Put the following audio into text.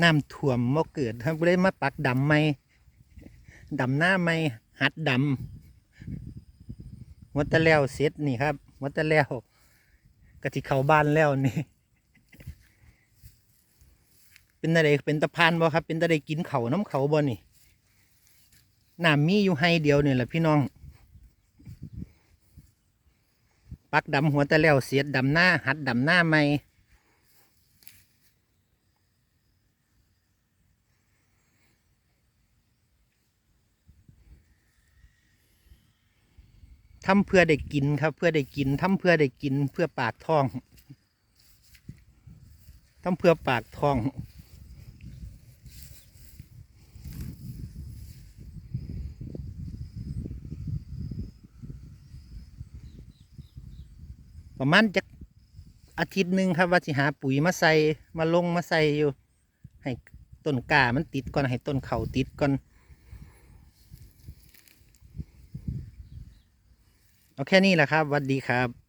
น้ำท่วมบ่เกิดครับเลยมาปักดำไม่ดำหน้าไม่หัดดำวัตแล้วเสร็จนี่ครับ วัตแล้วกะทิเขาบ้านแล้วนี่ เป็นตะไดเป็นตะพานบ่ครับ เป็นตะไดกินเขาน้ำเขาบ่นี่น้ำมีอยู่ให้เดียวนี่แหละพี่น้อง ปักดำหัวตะแล้วเสียดดำหน้าหัดดำหน้าไม่ ทำเพื่อได้กินครับ เพื่อได้กินทำเพื่อได้กิน เพื่อปากท้องทำเพื่อปากท้อง ประมาณจะอาทิตย์หนึ่งครับว่าสิหาปุ๋ยมาใส่มาลงมาใส่อยู่ ให้ต้นกามันติดก่อนให้ต้นเขาติดก่อน เอาแค่นี้แหละครับสวัสดีครับ